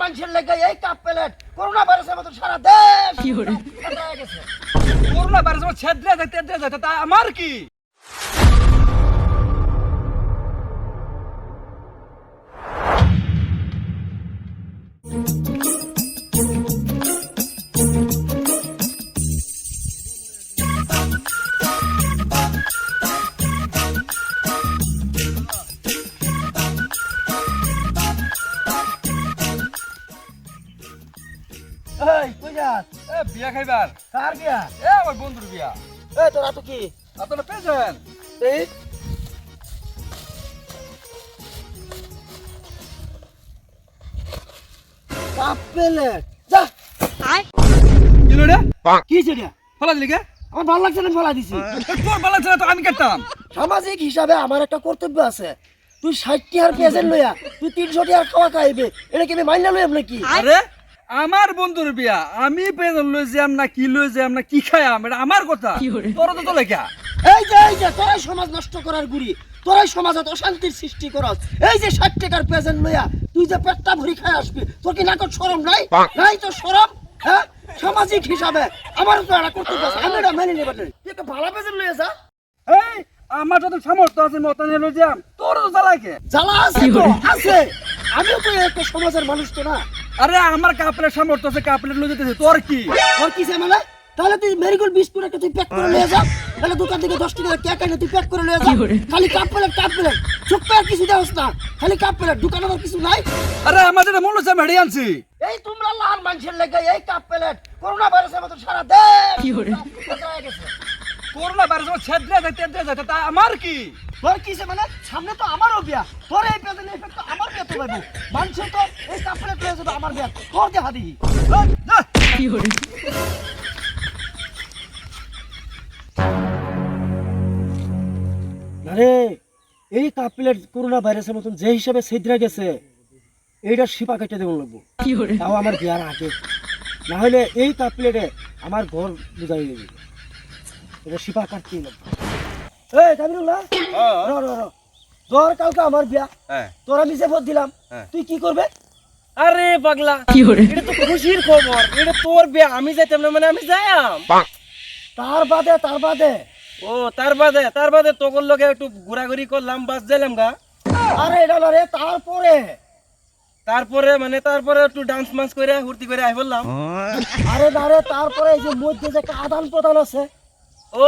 মানুষের লেগে এই কাপ প্লেট করোনা ভাইরাসের মতো সারা দেশ করোনা ভাইরাস ছেদ্রে যায় তেদ্রে যায় তা আমার কি? এই কই যাস? এ বিয়া খাইবার। কার বিয়া? এ আমার বন্ধুর বিয়া। এই তোরা তো কি? আপনারা পেয়েছেন? এই। কাপ প্লেট যা। কি রে কি সেটা ফলা দিলি কে? আমার ভালো লাগছে না ফেলা দিছি। তোর ভালো লাগছে না তো আমি কাটতাম। সামাজিক হিসাবে আমার একটা কর্তব্য আছে। তুই ষাট টিয়ার পেজেন্ট লইয়া তুই তিনশো টিয়ার খাওয়া খাইবে। এটা কি আমি মাইনা লইয়াম নাকি? আরে আমার বন্ধুর বিয়া আমি পেয়ে লই যাম না কি লই যাম না কি খাইয়াম এটা আমার কথা। তোর তো চলে কে এই যে এই যে তোরাই সমাজ নষ্ট করার গুড়ি তোরাই সমাজত অশান্তির সৃষ্টি করস। এই যে ষাট টাকার পেজেন্ট লইয়া তুই যে পেটটা ভরি খাই আসবি তোর কি নাকত সরম নাই? নাই তো সরম হ্যাঁ? সামাজিক হিসাবে আমার তো একটা কর্তব্য আছে আমি এটা মেনে নেবার নাই। তুই একটা ভালো পেজেন্ট লইয়া যা। এই আমার যত সামর্থ্য আছে মতন লই যাম। তোর তো জ্বালা কে? জ্বালা আছে তো আছে। আমিও তো একটা সমাজের মানুষ তো না। আরে আমার কাপড়ের সামর্থ্য আছে কাপড়ের লই যেতেছে তোর কি? আর কি মানে তাহলে তুই মেরিগোল্ড বিস্কুট একটা তুই প্যাক করে নিয়ে যা। তাহলে দোকান থেকে দশ টাকা কেক এনে তুই প্যাক করে নিয়ে যা। খালি কাপ প্লেট কাপ প্লেট চুপ আর কিছু দেওয়াস না। খালি কাপ প্লেট দোকানে আর কিছু নাই। আরে আমার যেটা মনে হচ্ছে হেঁটে আনছি। এই তোমরা লাল মানুষের লেগে এই কাপ প্লেট করোনা ভাইরাসের মতো সারা দেশ হয়ে। করোনা ভাইরাস আমার ছেদ্রে যায় তেদ্রে তা আমার কি? তোর কিসে মানে? সামনে তো আমারও বিয়া। তোর এই পেছনে এফেক্ট তো আমার বিয়া তো মানুষ তো এই কাপ প্লেট লয়ে যাবে আমার বিয়া। তোর দেখা দিই আরে এই করোনা ভাইরাসের মতন যে হিসাবে ছিদ্রা গেছে এইটা শিপা কেটে দেবো লাগবো। তাও আমার বিয়ার আগে। না হলে এই কাপ প্লেটে আমার ঘর বুঝাই দেবে। এটা শিপা কাটতেই লাগবে। এই তামিরুল্লাহ র র র। জ্বর কালকে আমার বিয়া। হ্যাঁ। তোর আমি যে ভোট দিলাম। হ্যাঁ। তুই কি করবে? আরে পাগলা। এটা তো খুশির খবর। এটা তোর বিয়া আমি যাইতাম না মানে আমি যাইয়াম। তার বাদে তার বাদে। ও তার বাদে তার বাদে তোর লগে একটু ঘোরাঘুরি করলাম বাস যাইলাম গা। আরে এটা না রে তারপরে। তারপরে মানে তারপরে একটু ডান্স মান্স করে হুর্তি করে আই বললাম আরে না রে তারপরে এই যে মধ্যে যে আদান প্রদান আছে ও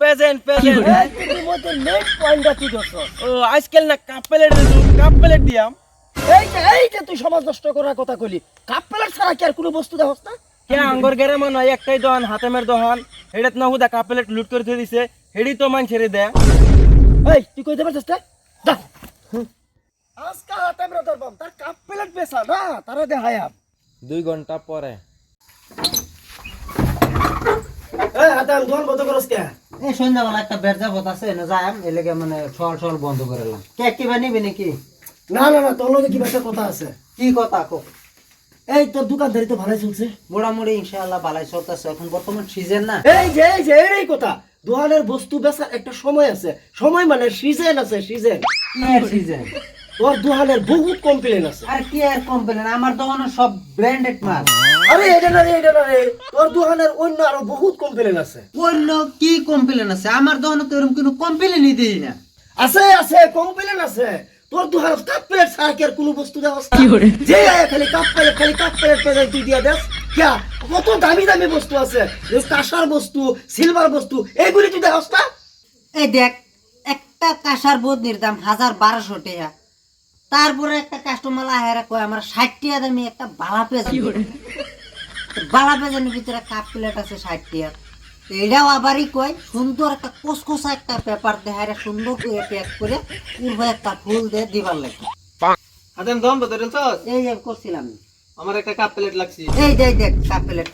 প্রেজেন্ট প্রেজেন্ট। এই তুই মধ্যে মেইন পয়েন্টটা তুই ধরছ ও আজকাল না কাপ প্লেট কাপ প্লেট দিয়াম। এই যে এই যে তুই সমাজ নষ্ট করার কথা কইলি। কাপ প্লেট ছাড়া কি আর কোনো বস্তু দেখছ না? কে আঙ্গর গেরে মনে হয় একটাই দহন হাতেমের দহন। হেডাত না হুদা কাপ প্লেট লুট করে থই দিছে। হেডি তো মান ছেড়ে দেয়। এই তুই কই দেবার চেষ্টা দা আজকা হাতে আমরা ধরবাম তার কাপ প্লেট বেচা না তারা দেখায়াম দুই ঘণ্টা পরে। এই সন্ধ্যাবেলা একটা পথ আছে না এলাকা মানে ছল ছল বন্ধ করে এলাম। কেক কিবা নিবি নাকি? না না না তোর লগে কি একটা কথা আছে। কি কথা কো? এই তোর দোকানদারি তো ভালোই চলছে। মোটামুটি ইনশাআল্লাহ বালাই চলতেছে এখন বর্তমান সিজন না। এই যে এই যে এই কথা। দোকানের বস্তু বেচার একটা সময় আছে। সময় মানে সিজন আছে সিজন সিজন তোর দোকানের বহুত কমপ্লেন আছে। আর কি আর কমপ্লেন আমার দোকানে সব ব্র্যান্ডেড মাল। আরে এটা না রে এটা না রে। তোর দোকানের অন্য আরও বহুত কমপ্লেন আছে। অন্য কি কমপ্লেন আছে? আমার দোকানে তো এরকম কোনো কমপ্লেনই দিই না। আছে আছে কমপ্লেন আছে। তোর দোকান কাপ প্লেট ছাড়া কি আর কোনো বস্তু দেওয়া যে আয় খালি কাপ প্লেট খালি কাপ প্লেট প্লেট তুই দিয়া দেস। ক্যা? কত দামি দামি বস্তু আছে। কাঁসার বস্তু সিলভার বস্তু এইগুলি তুই দেখাস না? এই দেখ একটা কাঁসার বদনির দাম হাজার বারোশো টাকা। তারপরে একটা কাস্টমার আহেরা কয় আমার ষাট টাকা দামি একটা বালা পেজ বালা ভিতরে কাপ প্লেট আছে ষাট টাকা এটাও আবারই কয় সুন্দর একটা কোসকোসা একটা পেপার সুন্দর করে প্যাক করে পূর্বে একটা ফুল দিয়ে দিবার লাগে হাতেম দম বদল এই যে করছিলাম। আমার একটা কাপ প্লেট লাগছে। এই দেখ দেখ কাপ প্লেট।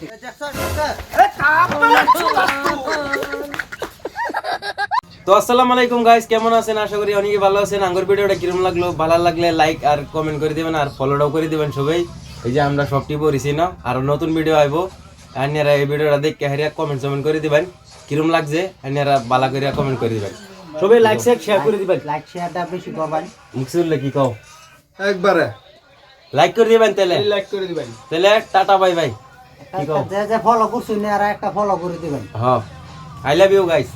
তো আসসালামু আলাইকুম গাইস কেমন আছেন? আশা করি অনেকে ভালো আছেন। আঙ্গুর ভিডিওটা কিরম লাগল? ভালো লাগলে লাইক আর কমেন্ট করে দিবেন আর ফলোটাও করে দিবেন সবাই। এই যে আমরা সবটি পড়েছি না আর নতুন ভিডিও আইবো। আনিয়ারা এই ভিডিওটা দেখে হারিয়া কমেন্ট কমেন্ট করে দিবেন। কিরম লাগছে? আনিয়ারা বালা করিয়া কমেন্ট করে দিবেন। সবাই লাইক শেয়ার শেয়ার করে দিবেন। লাইক শেয়ারটা বেশি করবেন মুখসুল্লে কি কও? একবারে। লাইক করে দিবেন তাহলে। লাইক করে দিবেন। তাহলে টাটা বাই বাই যে ফলো করছুন আর একটা ফলো করে দিবেন। হ্যাঁ। I love you guys